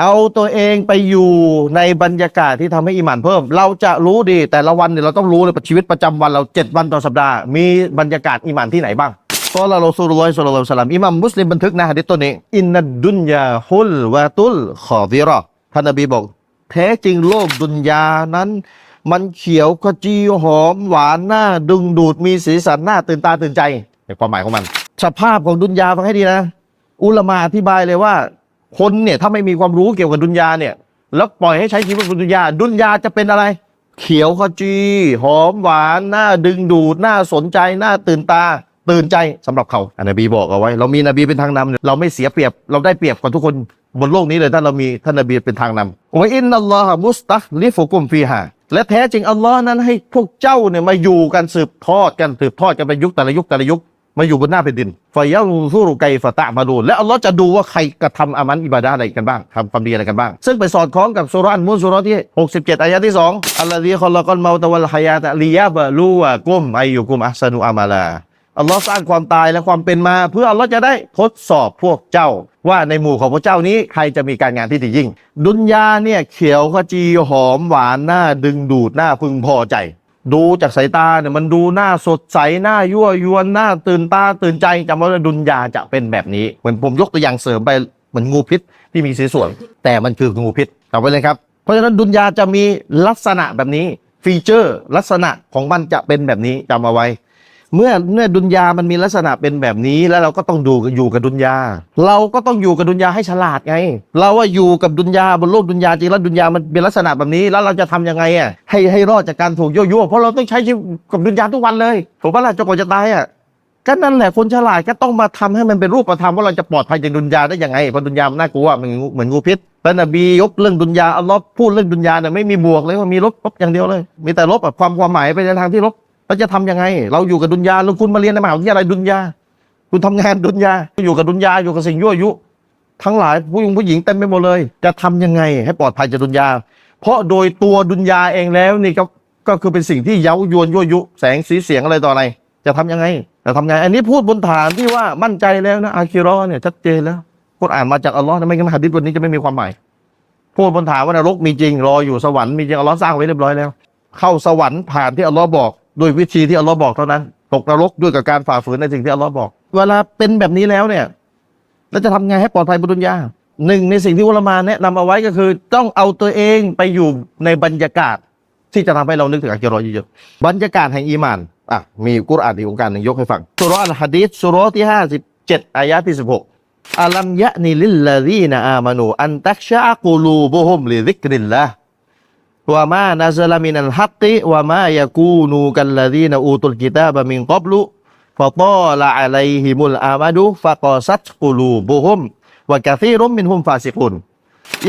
เอาตัวเองไปอยู่ในบรรยากาศที่ทำให้อิหมานเพิ่ม เราจะรู้ดีแต่ละวันเนี่ยเราต้องรู้เลยชีวิตประจำวันเราเจ็ดวันต่อสัปดาห์ มีบรรยากาศอิหมานที่ไหนบ้างก็ละรอซูลุลลอฮิศ็อลลัลลอฮุอะลัยฮิวะซัลลัมอิหมัมมุสลิมบันทึกนะฮะดิษตัวนี้ อินนัดดุนยาฮุลวะตุลขอวิเราะห์ท่านนบีบอก แท้จริงโลกดุนยานั้น มันเขียวขจีหอมหวานหน้าดึงดูดมีสีสันหน้าตื่นตาตื่นใจในความหมายของมัน สภาพของดุนยาฟังให้ดีนะ อุลามาอธิบายเลยว่า คนเนี่ยถ้าไม่มีความรู้เกี่ยวกับดุนยาเนี่ย แล้วปล่อยให้ใช้ชีวิตบนดุนยา ดุนยาจะเป็นอะไร เขียวขจีหอมหวานหน้าดึงดูดหน้าสนใจหน้าตื่นตา ตื่นใจสำหรับเขาอันนบีบอกเอาไว้ เรามีนบีเป็นทางนำเราไม่เสียเปรียบ เราได้เปรียบกว่าทุกคนบนโลกนี้เลยถ้าเรามีท่านนบีเป็นทางนำว่าอินนัลลอฮะมุสตักลิฟุกุมฟีฮาและแท้จริงอัลลอฮ์นั้นให้พวกเจ้าเนี่ยมาอยู่กันสืบทอดกันสืบทอดกันไปยุคแต่ละยุคแต่ละยุค มาอยู่บนหน้าแผ่นดินฟายัลซูรุไกฟะตะมาดูและอัลลอฮ์จะดูว่าใครกระทำอามันอิบาดะอะไรกันบ้างทำความดีอะไรกันบ้าง ซึ่งไปสอดคล้องกับสุราอันมุนสุราที่ 67 อายะที่ 2อัลลอฮีคอลกอนเมาตะวัลฮายาตะลียะบะลูวะกุมไอายุกุมอัสซานุอามาลาอัลลอฮ์สร้างความตายและความเป็นมา เพื่ออัลลอฮ์จะได้ทดสอบพวกเจ้า ว่าในหมู่ของพวกเจ้านี้ใครจะมีการงานที่ดียิ่ง ดุนยาเนี่ยเขียวขจีหอมหวานหน้าดึงดูดหน้าพึงพอใจ ดูจากสายตาเนี่ยมันดูหน้าสดใสหน้ายั่วยวนหน้าตื่นตาตื่นใจจำไว้ว่าดุนยาจะเป็นแบบนี้เหมือนผมยกตัวอย่างเสริมไปเหมือนงูพิษที่มีสีสวยแต่มันคืองูพิษจำไว้เลยครับเพราะฉะนั้นดุนยาจะมีลักษณะแบบนี้ ฟีเจอร์ ลักษณะของมันจะเป็นแบบนี้จำเอาไว้ เมื่อเมื่อดุนยามันมีลักษณะเป็นแบบนี้แล้วเราก็ต้องดูอยู่กับดุนยา เราก็ต้องอยู่กับดุนยาให้ฉลาดไง เราว่าอยู่กับดุนยาบนโลกดุนยาจริงแล้วดุนยามันเป็นลักษณะแบบนี้ แล้วเราจะทำยังไงอะให้ให้รอดจากการถูกยั่วยุเพราะเราต้องใช้ชีวิตกับดุนยาทุกวันเลยถูกปะล่ะจนกว่าจะตายอะก็นั่นแหละคนฉลาดก็ต้องมาทำให้มันเป็นรูปธรรมว่าเราจะปลอดภัยจากดุนยาได้ยังไงเพราะดุนยามันน่ากลัวมันเหมือนงูพิษแต่นบียกเรื่องดุนยาอัลลอฮ์พูดเรื่องดุนยาเนี่ยไม่มีบวกเลยว่ามีลบลบอย่างเดียวเลย มีแต่ลบแบบความความหมายไปในทางที่ลบ เราจะทำยังไง เราอยู่กับดุนยาแล้วคุณมาเรียนในมหาวิทยาลัยดุนยา คุณทำงานดุนยาอยู่กับดุนยาอยู่กับสิ่งยั่วยุ ทั้งหลายผู้หญิงผู้หญิงเต็มไปหมดเลย จะทำยังไง ให้ปลอดภัยจากดุนยา เพราะโดยตัวดุนยาเองแล้วนี่ก็ก็คือเป็นสิ่งที่เย้ายวนยั่วยุ แสงสีเสียงอะไรต่ออะไร จะทำยังไงจะทำยังไงอันนี้พูดบนฐานที่ว่ามั่นใจแล้วนะอาคิรอเนี่ยชัดเจนแล้วกุรอ่านมาจากอัลลอฮ์นะไม่งั้นหะดิษวันนี้จะไม่มีความหมายพูดบนฐานว่านรกมีจริงรออยู่สวรรค์มีจริงอัลลอฮ์สร้างไว้เรียบร้อยแล้ว เข้าสวรรค์ผ่านที่อัลลอฮ์บอก โดยวิธีที่อัลลอฮ์บอกเท่านั้น ตกนรกด้วยกับการฝ่าฝืนในสิ่งที่อัลลอฮ์บอก เวลาเป็นแบบนี้แล้วเนี่ยเราจะทำไงให้ปลอดภัยบนดุนยาหนึ่งในสิ่งที่อุลามาแนะนำเอาไว้ก็คือ ต้องเอาตัวเองไปอยู่ในบรรยากาศ ที่จะทำให้เรานึกถึงอักิรอเยอะๆบรรยากาศแห่งอีมานอะมีกุรอานอีกองค์การหนึ่งยกให้ฟังสุรอัลฮะดีษสุรที่ห้าสิบเจ็ดอายะที่สิบหกอัลัมยะนิลิลลาดีนอามานูอันตักชะกูลูบุฮุมลิซิกริลลาห์ wa ma nazala minal haqqi wa ma yakunu kalladzina utul kitaba min qablu fatala alaihimul amadu faqasat qulubuhum wa katsirun minhum fasiqun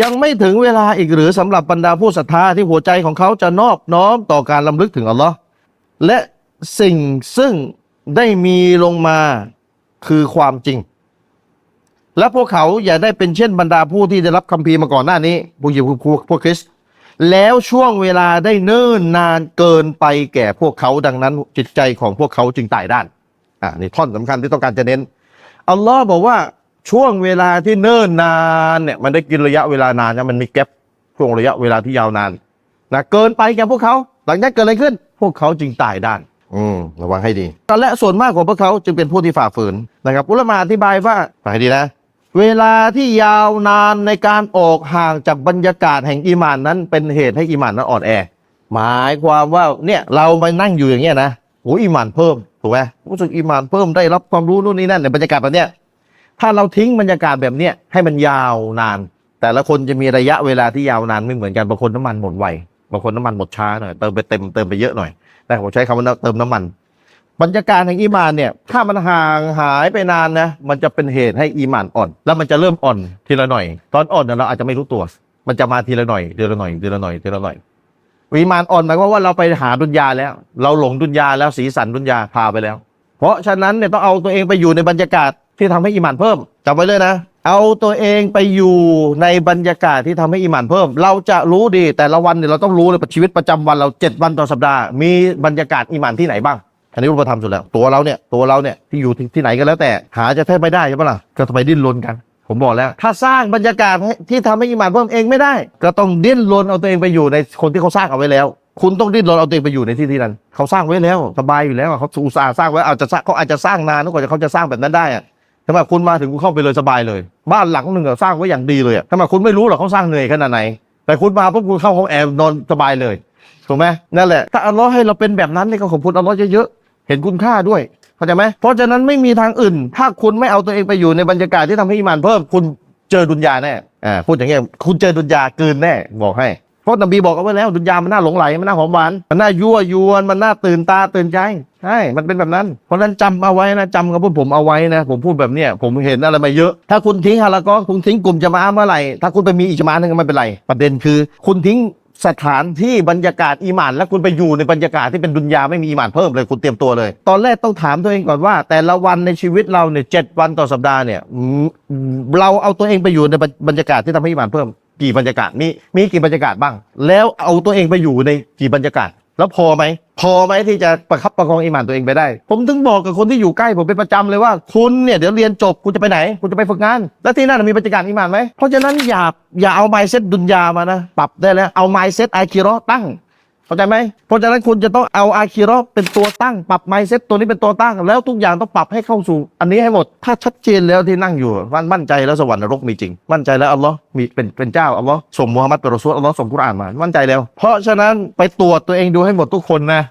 ยังไม่ถึงเวลาอีกหรือสำหรับบรรดาผู้ศรัทธาที่หัวใจของเขาจะนอบน้อมต่อการลำลึกถึงอัลลอฮ์และสิ่งซึ่งได้มีลงมาคือความจริง และพวกเขาอย่าได้เป็นเช่นบรรดาผู้ที่ได้รับคัมภีร์มาก่อนหน้านี้พวกยิวพวกพวกคริสต์ แล้วช่วงเวลาได้เนิ่นนานเกินไปแก่พวกเขาดังนั้นจิตใจของพวกเขาจึงตายด้านอ่านี่ท่อนสำคัญที่ต้องการจะเน้นอัลลอฮ์บอกว่าช่วงเวลาที่เนิ่นนานเนี่ยมันได้กินระยะเวลานานนะมันมีแกลบช่วงระยะเวลาที่ยาวนานนะเกินไปแก่พวกเขา หลังจากเกิดอะไรขึ้น พวกเขาจึงตายด้าน อืมระวังให้ดีและส่วนมากของพวกเขาจึงเป็นผู้ที่ฝ่าฝืนนะครับอุลามะอธิบายว่าฟังให้ดีนะ เวลาที่ยาวนานในการออกห่างจากบรรยากาศแห่งอีมานนั้น เป็นเหตุให้อีมานนั้นอ่อนแอ หมายความว่าเนี่ยเรามานั่งอยู่อย่างเงี้ยนะโอ้อีมานเพิ่มถูกไหมรู้สึกอีมานเพิ่มได้รับความรู้นู่นนี่นั่นในบรรยากาศแบบเนี้ยถ้าเราทิ้งบรรยากาศแบบเนี้ยให้มันยาวนาน แต่ละคนจะมีระยะเวลาที่ยาวนานไม่เหมือนกันบางคนน้ำมันหมดไวบางคนน้ำมันหมดช้าหน่อยเติมไปเต็มเติมไปเยอะหน่อยแต่ผมใช้คำว่าเติมน้ำมัน บรรยากาศแห่งอีมานเนี่ย ถ้ามันห่างหายไปนานนะ มันจะเป็นเหตุให้อีมานอ่อน แล้วมันจะเริ่มอ่อนทีละหน่อย ตอนอ่อนเนี่ยเราอาจจะไม่รู้ตัว มันจะมาทีละหน่อยทีละหน่อยทีละหน่อยทีละหน่อยอีมานอ่อนหมายความว่าเราไปหาดุนยาแล้ว เราหลงดุนยาแล้วสีสันดุนยาพาไปแล้ว เพราะฉะนั้นเนี่ยต้องเอาตัวเองไปอยู่ในบรรยากาศที่ทำให้อีมานเพิ่มจำไว้เลยนะ เอาตัวเองไปอยู่ในบรรยากาศที่ทำให้อีหมานเพิ่ม เราจะรู้ดีแต่ละวันเนี่ยเราต้องรู้เลยชีวิตประจำวันเราเจ็ดวันต่อสัปดาห์ มีบรรยากาศอีหมานที่ไหนบ้าง อันนี้รูปธรรมสุดแล้ว ตัวเราเนี่ยตัวเราเนี่ยที่อยู่ที่ไหนก็แล้วแต่หาจะแทบไม่ได้ใช่ปะล่ะก็ต้องไปดิ้นรนกัน ผมบอกแล้ว ถ้าสร้างบรรยากาศให้ที่ทำให้อิหมานเพิ่มเองไม่ได้ ก็ต้องดิ้นรนเอาตัวเองไปอยู่ในคนที่เขาสร้างเอาไว้แล้ว คุณต้องดิ้นรนเอาตัวเองไปอยู่ในที่ที่นั้นเขาสร้างไว้แล้วสบายอยู่แล้วเขาอุตส่าห์สร้างไว้อาจจะเขาอาจจะสร้างนานกว่าจะเขาจะสร้างแบบนั้นได้อะทำไมคุณมาถึงคุณเข้าไปเลยสบายเลย บ้านหลังหนึ่งสร้างไว้อย่างดีเลยทำไมคุณไม่รู้หรอกเขาสร้างเหนื่อยขนาดไหน แต่คุณมาปุ๊บคุณเข้าห้องแอร์นอนสบายเลยถูกไหมนั่นแหละ ถ้าอัลลอฮ์ให้เราเป็นแบบนั้นนี่ก็ขอบคุณอัลลอฮ์เยอะๆ เห็นคุณค่าด้วยเข้าใจไหมเพราะฉะนั้นไม่มีทางอื่น ถ้าคุณไม่เอาตัวเองไปอยู่ในบรรยากาศที่ทำให้อีหมานเพิ่มคุณเจอดุนยาแน่อ่าพูดอย่างเงี้ยคุณเจอดุนยาเกินแน่บอกให้เพราะนบีบอกเอาไว้แล้วดุนยามันน่าหลงไหลมันน่าหอมหวานมันน่ายั่วยวนมันน่าตื่นตาตื่นใจใช่มันเป็นแบบนั้น เพราะฉะนั้นจำเอาไว้นะจำกับพวกผมเอาไว้นะ ผมพูดแบบเนี้ยผมเห็นอะไรมาเยอะ ถ้าคุณทิ้งฮาละก็คุณทิ้งกลุ่มจะมาเมื่อไหร่ถ้าคุณไปมีอีกจมาหนึงไม่เป็นไร ประเด็นคือ คุณทิ้ง สถานที่บรรยากาศอีหมานแล้วคุณไปอยู่ในบรรยากาศที่เป็นดุนยาไม่มีอีหมานเพิ่มเลยคุณเตรียมตัวเลย ตอนแรกต้องถามตัวเองก่อนว่า แต่ละวันในชีวิตเราเนี่ยเจ็ดวันต่อสัปดาห์เนี่ยเราเอาตัวเองไปอยู่ในบรรยากาศที่ทำให้อีหมานเพิ่มกี่บรรยากาศมีมีกี่บรรยากาศบ้าง แล้วเอาตัวเองไปอยู่ในกี่บรรยากาศ แล้วพอไหม พอไหมที่จะประคับประคองอิหมานตัวเองไปได้ ผมถึงบอกกับคนที่อยู่ใกล้ผมเป็นประจำเลยว่าคุณเนี่ยเดี๋ยวเรียนจบคุณจะไปไหน คุณจะไปฝึกงาน แล้วที่นั่นมีบรรยากาศอิหมานไหมเพราะฉะนั้นอย่าอย่าเอาไมเซ็ตดุนยามานะปรับได้แล้วเอาไมเซ็ตไอคิรอตั้ง เข้าใจไหมเพราะฉะนั้นคุณจะต้องเอาอาคีรอเป็นตัวตั้งปรับไมเซ็ตตัวนี้เป็นตัวตั้ง แล้วทุกอย่างต้องปรับให้เข้าสู่ อันนี้ให้หมด ถ้าชัดเจนแล้วที่นั่งอยู่มั่นมั่นใจแล้วสวรรค์นรกมีจริง มั่นใจแล้วอัลลอฮ์มีเป็นเป็นเจ้าอัลลอฮ์ส่งมูฮัมมัดเป็นรอซูลอัลลอฮ์ส่งกุรอานมา มั่นใจแล้ว เพราะฉะนั้นไปตรวจตัวเองดูให้หมดทุกคนนะ